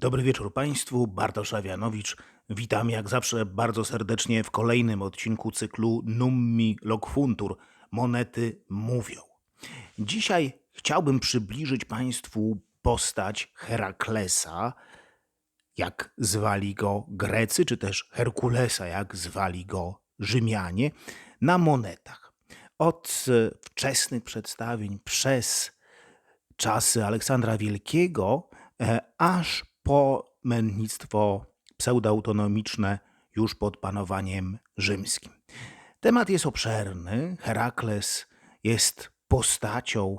Dobry wieczór Państwu, Bartosz Awianowicz. Witam jak zawsze bardzo serdecznie w kolejnym odcinku cyklu Nummi Locfuntur. Monety mówią. Dzisiaj chciałbym przybliżyć Państwu postać Heraklesa, jak zwali go Grecy, czy też Herkulesa, jak zwali go Rzymianie, na monetach. Od wczesnych przedstawień przez czasy Aleksandra Wielkiego, e, aż po mędrnictwo pseudoautonomiczne już pod panowaniem rzymskim. Temat jest obszerny. Herakles jest postacią,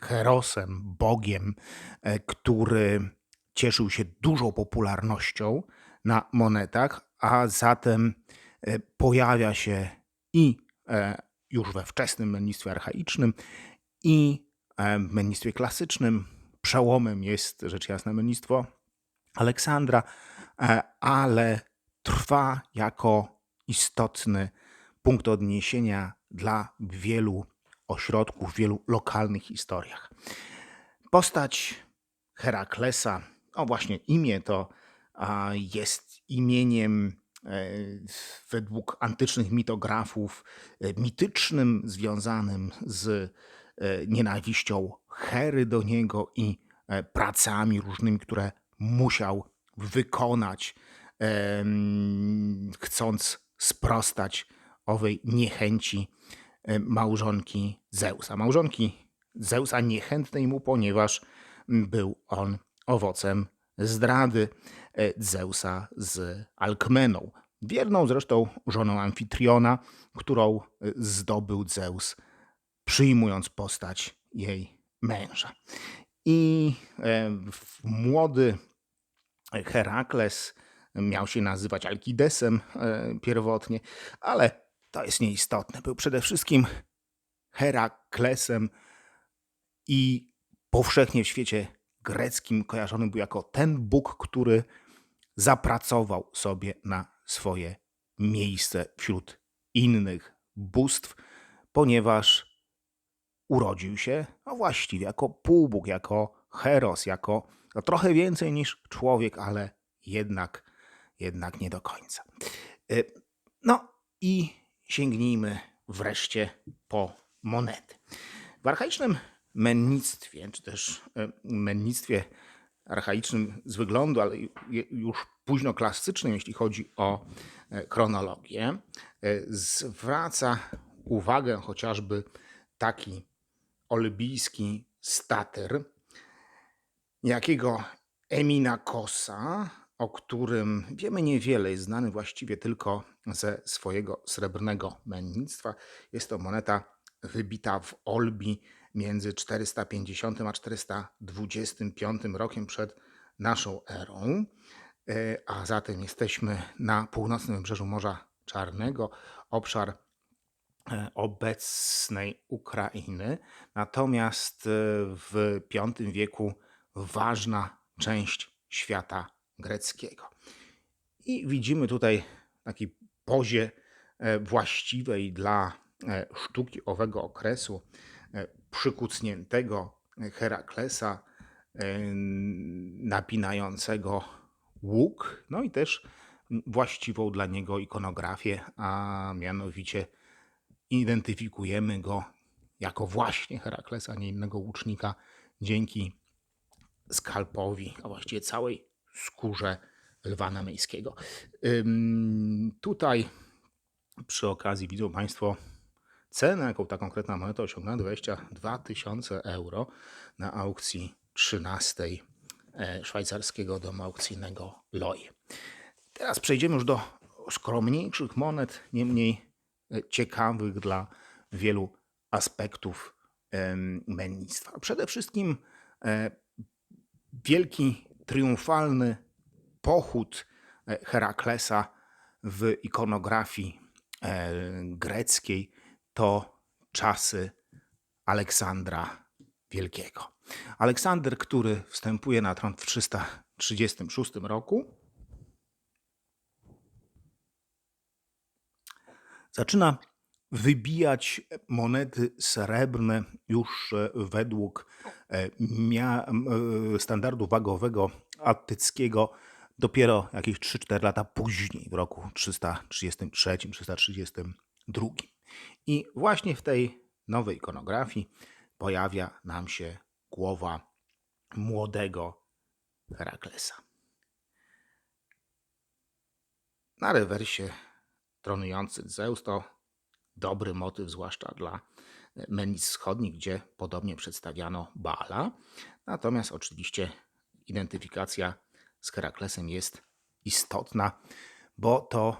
herosem, bogiem, e, który cieszył się dużą popularnością na monetach, a zatem e, pojawia się i e, już we wczesnym mędrnictwie archaicznym, i w mędrnictwie klasycznym. Przełomem jest rzecz jasna mędrnictwo Aleksandra, e, ale trwa jako istotny punkt odniesienia dla wielu ośrodków, wielu lokalnych historiach. Postać Heraklesa, o właśnie imię to jest imieniem e, według antycznych mitografów e, mitycznym, związanym z nienawiścią Hery do niego i pracami różnymi, które musiał wykonać, chcąc sprostać owej niechęci małżonki Zeusa. Małżonki Zeusa niechętnej mu, ponieważ był on owocem zdrady e, Zeusa z Alkmeną. Wierną zresztą żoną Amfitriona, którą e, zdobył Zeus, przyjmując postać jej męża. I e, młody Herakles miał się nazywać Alkidesem e, pierwotnie, ale to jest nieistotne. Był przede wszystkim Heraklesem i powszechnie w świecie greckim kojarzony był jako ten Bóg, który zapracował sobie na swoje miejsce wśród innych bóstw, ponieważ urodził się, no właściwie jako półbóg, jako heros, jako no trochę więcej niż człowiek, ale jednak, jednak nie do końca. Y, No i sięgnijmy wreszcie po monety. W archaicznym mennictwie, czy też e, mennictwie archaicznym z wyglądu, ale ju- już późno klasycznym, jeśli chodzi o e, chronologię, e, zwraca uwagę chociażby taki olbijski statyr, jakiego Eminakosa, o którym wiemy niewiele, jest znany właściwie tylko ze swojego srebrnego mennictwa. Jest to moneta wybita w Olbi między 450 a 425 rokiem przed naszą erą, E, a zatem jesteśmy na północnym wybrzeżu Morza Czarnego, obszar e, obecnej Ukrainy. Natomiast e, w V wieku ważna część świata greckiego. I widzimy tutaj taki pozie e, właściwej dla e, sztuki owego okresu e, przykucniętego Heraklesa napinającego łuk, no i też właściwą dla niego ikonografię, a mianowicie identyfikujemy go jako właśnie Heraklesa, nie innego łucznika, dzięki skalpowi, a właściwie całej skórze lwa namejskiego. Ym, Tutaj przy okazji widzą Państwo cenę, jaką ta konkretna moneta osiągnęła 22 tysiące euro na aukcji 13 e, szwajcarskiego domu aukcyjnego Loje. Teraz przejdziemy już do skromniejszych monet, niemniej e, ciekawych dla wielu aspektów mennictwa. Przede wszystkim e, wielki, triumfalny pochód e, Heraklesa w ikonografii e, greckiej to czasy Aleksandra Wielkiego. Aleksander, który wstępuje na tron w 336 roku, zaczyna wybijać monety srebrne już e, według e, e, standardu wagowego attyckiego dopiero jakieś 3-4 lata później, w roku 333-332. I właśnie w tej nowej ikonografii pojawia nam się głowa młodego Heraklesa. Na rewersie tronujący Zeus to dobry motyw, zwłaszcza dla menic wschodnich, gdzie podobnie przedstawiano Baala. Natomiast oczywiście identyfikacja z Heraklesem jest istotna, bo to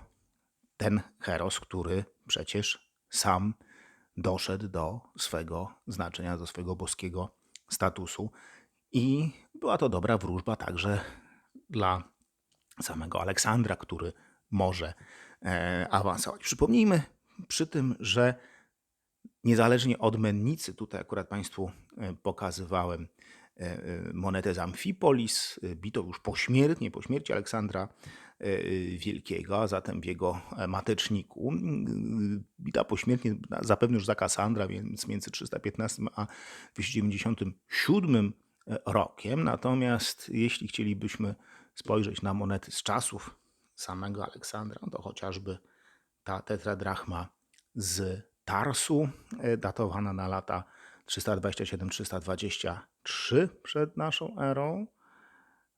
ten heros, który przecież sam doszedł do swego znaczenia, do swego boskiego statusu. I była to dobra wróżba także dla samego Aleksandra, który może e, awansować. Przypomnijmy przy tym, że niezależnie od mennicy, tutaj akurat Państwu e, pokazywałem e, e, monetę z Amfipolis, bito już pośmiertnie, po śmierci Aleksandra Wielkiego, a zatem w jego mateczniku. Mm, Bita pośmiertnie zapewne już za Kassandra, więc między 315 a 297 rokiem. Natomiast jeśli chcielibyśmy spojrzeć na monety z czasów samego Aleksandra, to chociażby ta tetradrachma z Tarsu, e, datowana na lata 327-323 przed naszą erą.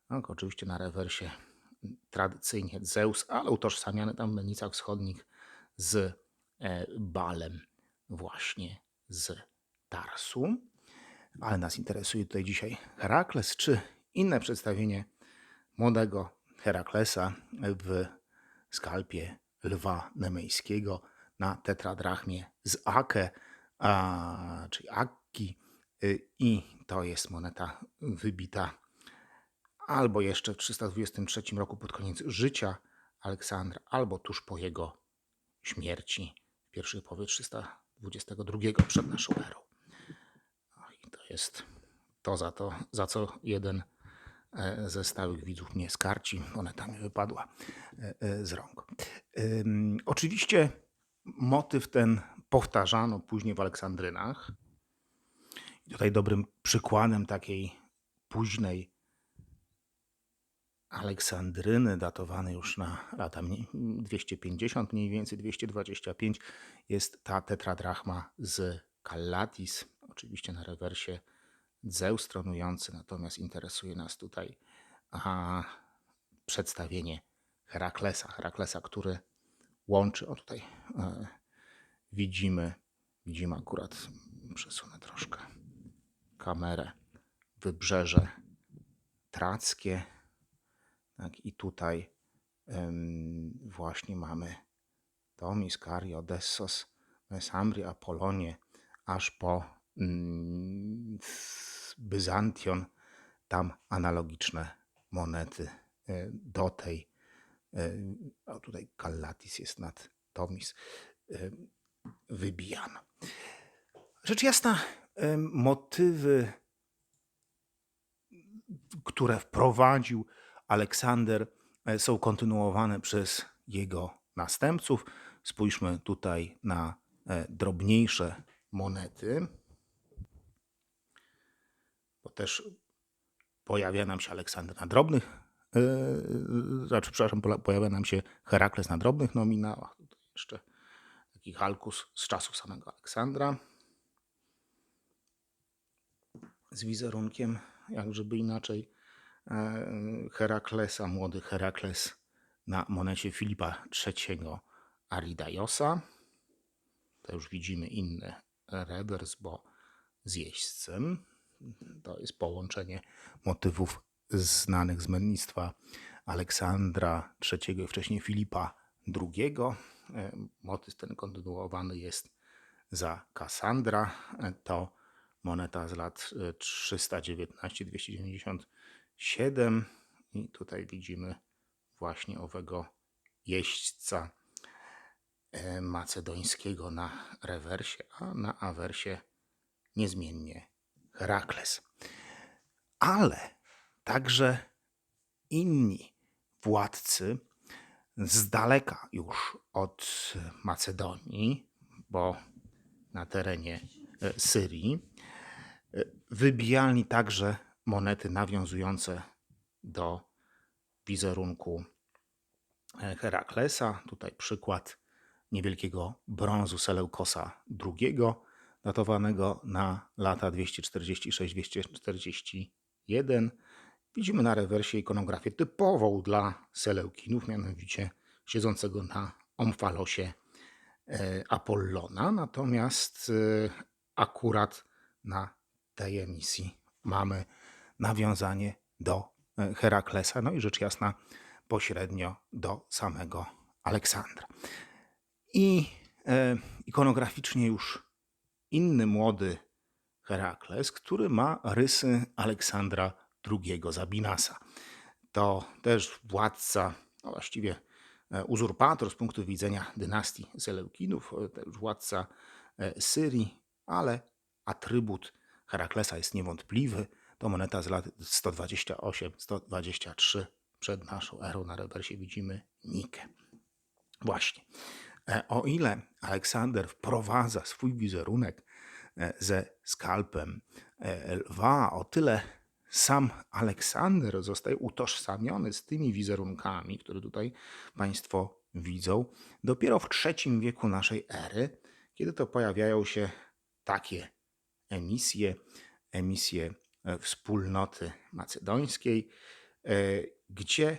Tak, oczywiście na rewersie tradycyjnie Zeus, ale utożsamiany tam w mennicach wschodnich z e, Balem właśnie z Tarsu. Ale nas interesuje tutaj dzisiaj Herakles, czy inne przedstawienie młodego Heraklesa w skalpie lwa nemejskiego na tetradrachmie z Ake, a, czyli Akki. y, I to jest moneta wybita albo jeszcze w 323 roku pod koniec życia Aleksandra, albo tuż po jego śmierci w pierwszej połowie 322 przed naszą erą. No i to jest to za to, za co jeden e, ze stałych widzów mnie skarci. Moneta mi wypadła e, e, z rąk. Oczywiście motyw ten powtarzano później w Aleksandrynach. I tutaj dobrym przykładem takiej późnej Aleksandryny, datowanej już na lata mniej- 250, mniej więcej 225, jest ta tetradrachma z Kallatis. Oczywiście na rewersie Zeus tronujący, natomiast interesuje nas tutaj a, przedstawienie Heraklesa. Heraklesa, który łączy, o tutaj e, widzimy, widzimy akurat, przesunę troszkę kamerę, wybrzeże trackie, tak, i tutaj właśnie mamy Tomis, Kari, Odessos, Mesambri, Apolonie, aż po mm, Byzantion, tam analogiczne monety e, do tej, a tutaj Kallatis jest nad Tomis, wybijano. Rzecz jasna, motywy, które wprowadził Aleksander, e, są kontynuowane przez jego następców. Spójrzmy tutaj na e, drobniejsze monety, bo też pojawia nam się Aleksander na drobnych, znaczy, przepraszam, pojawia nam się Herakles na drobnych nominałach. Tutaj jeszcze taki halkus z czasów samego Aleksandra z wizerunkiem, jak żeby inaczej, e, Heraklesa, młody Herakles na monecie Filipa III Aridaiosa. To już widzimy inny rewers, bo z jeźdźcem. To jest połączenie motywów znanych z mennictwa Aleksandra III i wcześniej Filipa II. E, Motyw ten kontynuowany jest za Kassandra. E, To moneta z lat e, 319-297 i tutaj widzimy właśnie owego jeźdźca e, macedońskiego na rewersie, a na awersie niezmiennie Herakles. Ale także inni władcy z daleka już od Macedonii, bo na terenie e, Syrii e, wybijali także monety nawiązujące do wizerunku e, Heraklesa. Tutaj przykład niewielkiego brązu Seleukosa II, datowanego na lata 246-241. Widzimy na rewersie ikonografię typową dla Seleukinów, mianowicie siedzącego na omfalosie e, Apollona. Natomiast e, akurat na tej emisji mamy nawiązanie do e, Heraklesa, no i rzecz jasna pośrednio do samego Aleksandra. I ikonograficznie już inny młody Herakles, który ma rysy Aleksandra II Zabinasa. To też władca, no właściwie e, uzurpator z punktu widzenia dynastii Seleukinów, e, też władca e, Syrii, ale atrybut Heraklesa jest niewątpliwy. To moneta z lat 128-123 przed naszą erą. Na rewersie widzimy Nikę. Właśnie. O ile Aleksander wprowadza swój wizerunek ze skalpem lwa, o tyle sam Aleksander zostaje utożsamiony z tymi wizerunkami, które tutaj Państwo widzą, dopiero w III wieku naszej ery, kiedy to pojawiają się takie emisje, emisje e, wspólnoty macedońskiej, e, gdzie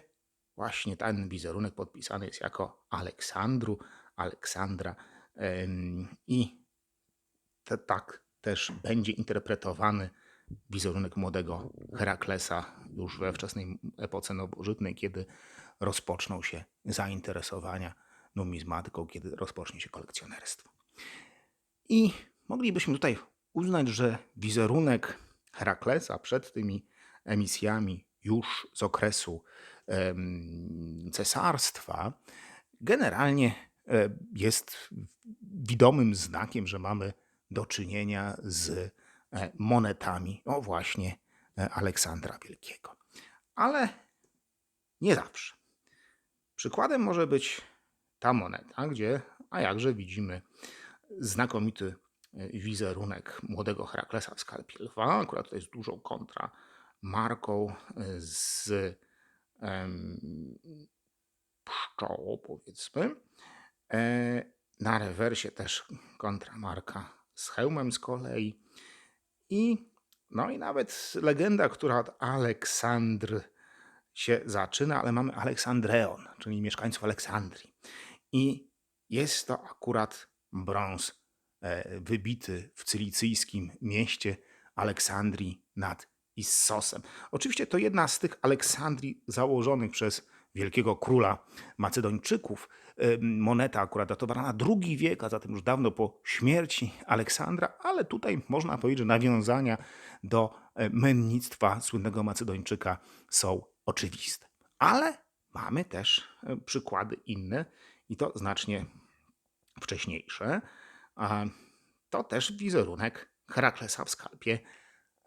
właśnie ten wizerunek podpisany jest jako Aleksandru, Aleksandra i tak też będzie interpretowany wizerunek młodego Heraklesa już we wczesnej epoce nowożytnej, kiedy rozpoczną się zainteresowania numizmatyką, kiedy rozpocznie się kolekcjonerstwo. I moglibyśmy tutaj uznać, że wizerunek Heraklesa przed tymi emisjami już z okresu cesarstwa generalnie e, jest widomym znakiem, że mamy do czynienia z monetami, o właśnie e, Aleksandra Wielkiego. Ale nie zawsze. Przykładem może być ta moneta, gdzie, a jakże widzimy, znakomity e, wizerunek młodego Heraklesa w skalpie lwa. Akurat to jest dużą kontra marką e, z em, pszczołą, powiedzmy. E, Na rewersie też kontramarka z hełmem z kolei. I no i nawet legenda, która od Aleksandr się zaczyna, ale mamy Aleksandreon, czyli mieszkańców Aleksandrii. I jest to akurat brąz e, wybity w cylicyjskim mieście Aleksandrii nad Issosem. Oczywiście to jedna z tych Aleksandrii założonych przez wielkiego króla Macedończyków. Moneta akurat datowana na II wiek, a zatem już dawno po śmierci Aleksandra, ale tutaj można powiedzieć, że nawiązania do e, mennictwa słynnego Macedończyka są oczywiste. Ale mamy też e, przykłady inne i to znacznie wcześniejsze. To też wizerunek Heraklesa w skalpie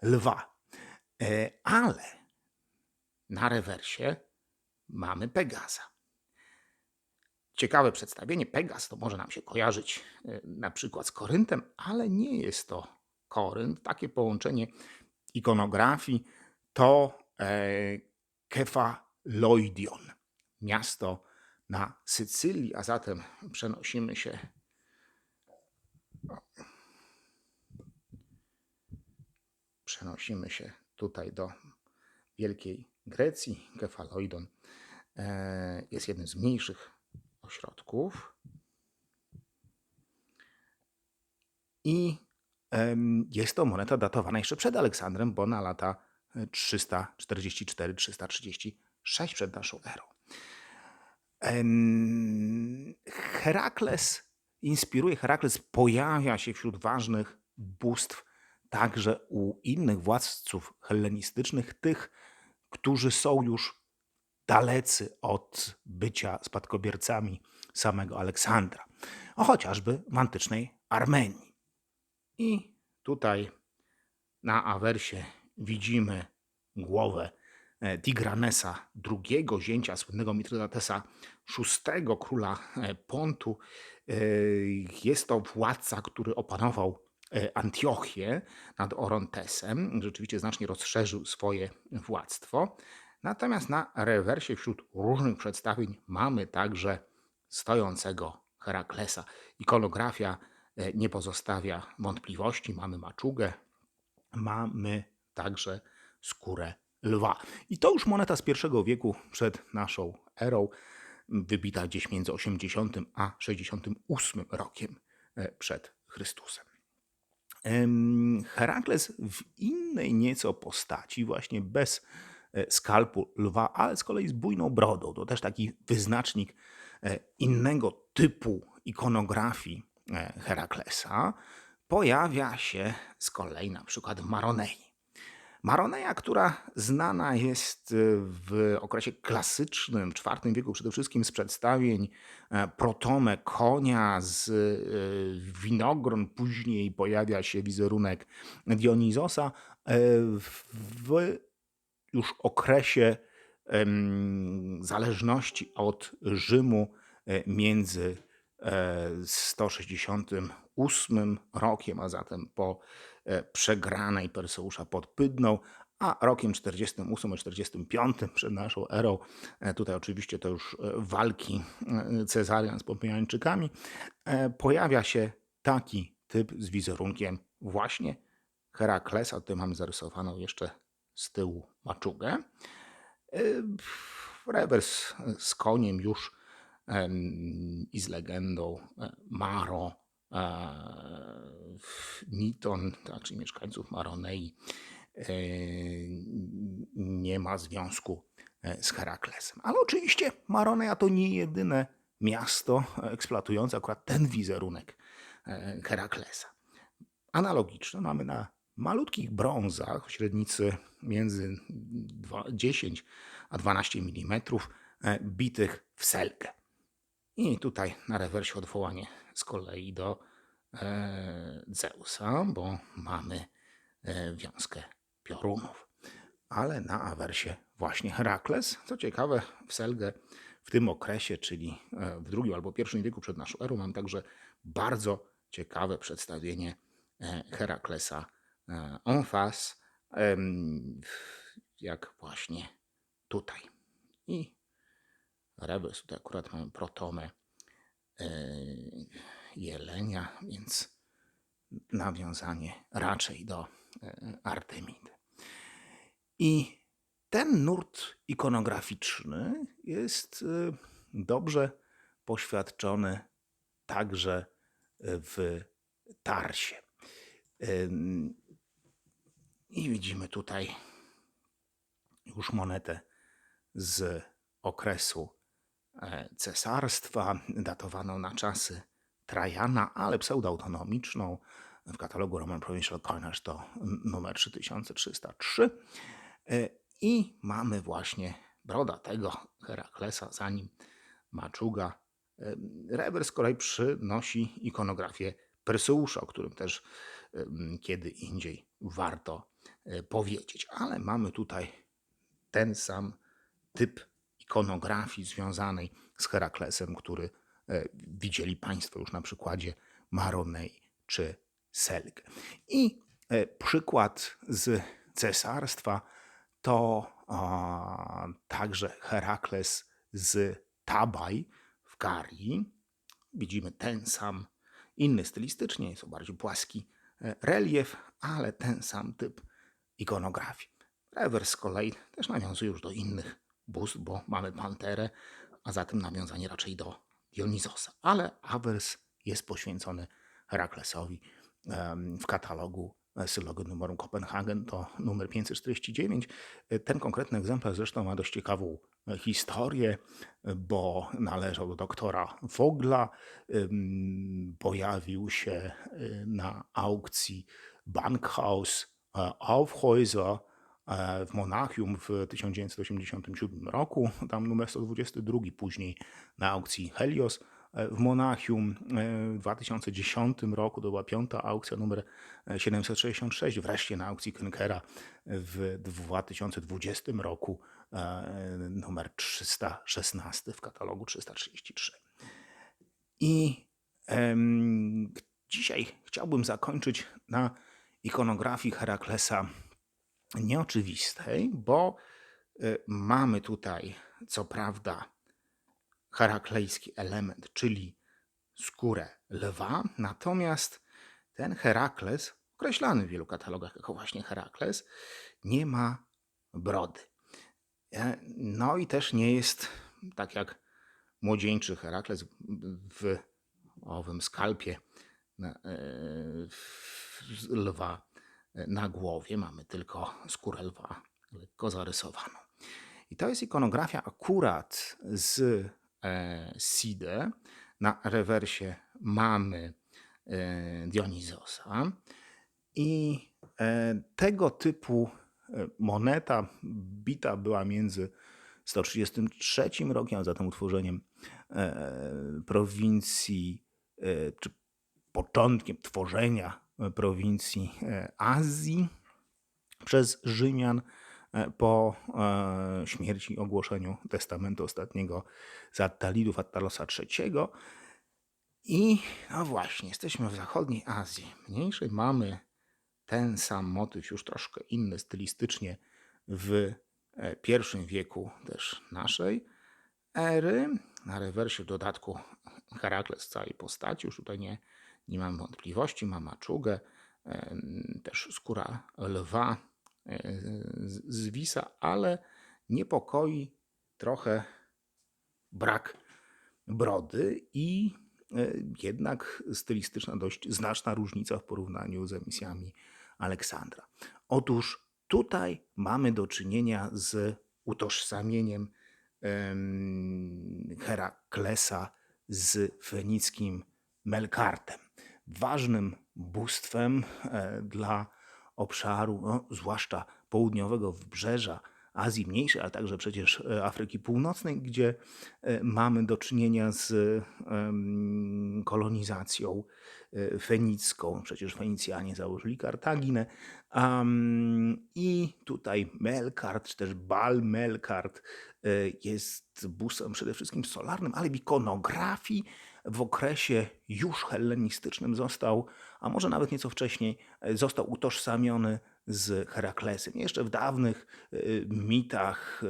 lwa. E, Ale na rewersie mamy Pegaza. Ciekawe przedstawienie. Pegas to może nam się kojarzyć e, na przykład z Koryntem, ale nie jest to Korynt. Takie połączenie ikonografii to e, Kefaloidion, miasto na Sycylii, a zatem przenosimy się przenosimy się tutaj do Wielkiej Grecji. Kefaloidon e, jest jednym z mniejszych ośrodków. I jest to moneta datowana jeszcze przed Aleksandrem, bo na lata 344-336 przed naszą erą. Herakles inspiruje, Herakles pojawia się wśród ważnych bóstw także u innych władców hellenistycznych, tych, którzy są już dalecy od bycia spadkobiercami samego Aleksandra, o chociażby w antycznej Armenii. I tutaj na awersie widzimy głowę e, Tigranesa II, zięcia słynnego Mitrydatesa VI, króla e, Pontu. E, Jest to władca, który opanował Antiochię nad Orontesem. Rzeczywiście znacznie rozszerzył swoje władztwo. Natomiast na rewersie wśród różnych przedstawień mamy także stojącego Heraklesa. Ikonografia e, nie pozostawia wątpliwości. Mamy maczugę, mamy także skórę lwa. I to już moneta z I wieku przed naszą erą, wybita gdzieś między 80 a 68 rokiem e, przed Chrystusem. Herakles w innej nieco postaci, właśnie bez e, skalpu lwa, ale z kolei z bujną brodą. To też taki wyznacznik e, innego typu ikonografii e, Heraklesa. Pojawia się z kolei na przykład w Maronei. Maroneja, która znana jest e, w okresie klasycznym, IV wieku przede wszystkim z przedstawień e, Protome konia z e, winogron, później pojawia się wizerunek Dionizosa e, w już okresie zależności od Rzymu między 168 rokiem, a zatem po e, przegranej Perseusza pod Pydną, a rokiem 48 a 45 przed naszą erą, e, tutaj oczywiście to już e, walki Cezarian z Pompejańczykami, pojawia się taki typ z wizerunkiem właśnie Heraklesa. Tutaj mamy zarysowaną jeszcze z tyłu maczugę. Rewers z koniem już i z legendą e, Maro, e, Niton, tak, czyli mieszkańców Maronei, e, nie ma związku z Heraklesem. Ale oczywiście Maroneja to nie jedyne miasto eksploatujące akurat ten wizerunek Heraklesa. Analogiczne mamy na malutkich brązach o średnicy między dwa- 10 a 12 mm bitych w selkę. I tutaj na rewersie odwołanie z kolei do e, Zeusa, bo mamy e, wiązkę piorunów. Ale na awersie właśnie Herakles. Co ciekawe, w Selgę w tym okresie, czyli e, w drugim albo pierwszym wieku przed naszą erą, mam także bardzo ciekawe przedstawienie e, Heraklesa e, en face, jak właśnie tutaj. I rewers, tutaj akurat mamy protomę e, jelenia, więc nawiązanie raczej do e, Artemidy. I ten nurt ikonograficzny jest e, dobrze poświadczony także w Tarsie. I widzimy tutaj już monetę z okresu cesarstwa, datowaną na czasy Trajana, ale pseudoautonomiczną. W katalogu Roman Provincial Coinage to numer 3303. E, I mamy właśnie broda tego Heraklesa, zanim maczuga. Em, Rewers z kolei przynosi ikonografię Perseusza, o którym też kiedy indziej warto e, powiedzieć. Ale mamy tutaj ten sam typ ikonografii związanej z Heraklesem, który e, widzieli Państwo już na przykładzie Maronei czy Selg. I e, przykład z cesarstwa to a, także Herakles z Tabaj w Garii. Widzimy ten sam, inny stylistycznie, jest to bardziej płaski e, relief, ale ten sam typ ikonografii. Rewers z kolei też nawiązuje już do innych bóstw, bo mamy panterę, a zatem nawiązanie raczej do Dionizosa. Ale awers jest poświęcony Heraklesowi w katalogu e, Syllogy numerum Kopenhagen to numer 549. E, Ten konkretny egzemplarz zresztą ma dość ciekawą e, historię, bo należał do doktora Vogla. Pojawił się na aukcji Bankhaus Aufhäuser w Monachium w 1987 roku. Tam numer 122, później na aukcji Helios e, w Monachium e, w 2010 roku. To była piąta aukcja numer e, 766. Wreszcie na aukcji Künkera w 2020 roku e, numer 316 w katalogu 333. I em, dzisiaj chciałbym zakończyć na ikonografii Heraklesa nieoczywistej, bo y, mamy tutaj co prawda heraklejski element, czyli skórę lwa, natomiast ten Herakles, określany w wielu katalogach jako właśnie Herakles, nie ma brody. E, No i też nie jest tak jak młodzieńczy Herakles w owym skalpie e, lwa na głowie. Mamy tylko skórę lwa lekko zarysowaną. I to jest ikonografia akurat z e, Side. Na rewersie mamy e, Dionizosa. I e, tego typu e, moneta bita była między 133 rokiem, a zatem utworzeniem prowincji, czy początkiem tworzenia prowincji e, Azji przez Rzymian e, po e, śmierci, ogłoszeniu testamentu ostatniego z Attalidów Attalosa III. I no właśnie, jesteśmy w zachodniej Azji. Mniejszej mamy ten sam motyw, już troszkę inny stylistycznie w pierwszym wieku też naszej ery. Na rewersie w dodatku Herakles w całej postaci, już tutaj nie, nie mam wątpliwości, ma maczugę, em, też skóra lwa e, zwisa, ale niepokoi trochę brak brody i e, jednak stylistyczna dość znaczna różnica w porównaniu z emisjami Aleksandra. Otóż tutaj mamy do czynienia z utożsamieniem em, Heraklesa z fenickim Melkartem, ważnym bóstwem e, dla obszaru, no, zwłaszcza południowego wybrzeża Azji Mniejszej, ale także przecież e, Afryki Północnej, gdzie e, mamy do czynienia z kolonizacją fenicką. Przecież Fenicjanie założyli Kartaginę. I tutaj Melkart, czy też Bal Melkart jest bóstwem przede wszystkim solarnym, ale w ikonografii w okresie już hellenistycznym został, a może nawet nieco wcześniej, e, został utożsamiony z Heraklesem. Jeszcze w dawnych e, mitach e,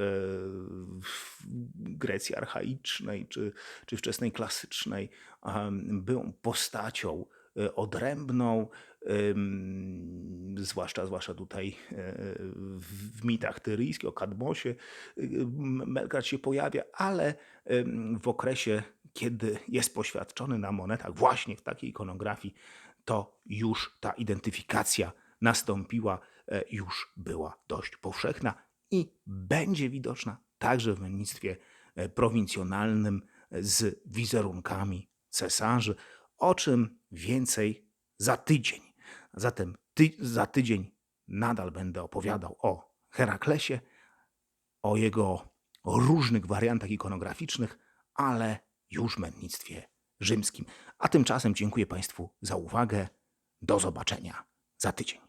Grecji archaicznej czy, czy wczesnej klasycznej był postacią odrębną, zwłaszcza, zwłaszcza tutaj w, mitach tyryjskich o Kadmosie Melkart się pojawia, ale w okresie, kiedy jest poświadczony na monetach, właśnie w takiej ikonografii, to już ta identyfikacja nastąpiła, e, już była dość powszechna i będzie widoczna także w lennictwie e, prowincjonalnym e, z wizerunkami cesarzy, o czym więcej za tydzień. Zatem ty, za tydzień nadal będę opowiadał o Heraklesie, o jego różnych wariantach ikonograficznych, ale już w mędrnictwie rzymskim. A tymczasem dziękuję Państwu za uwagę. Do zobaczenia za tydzień.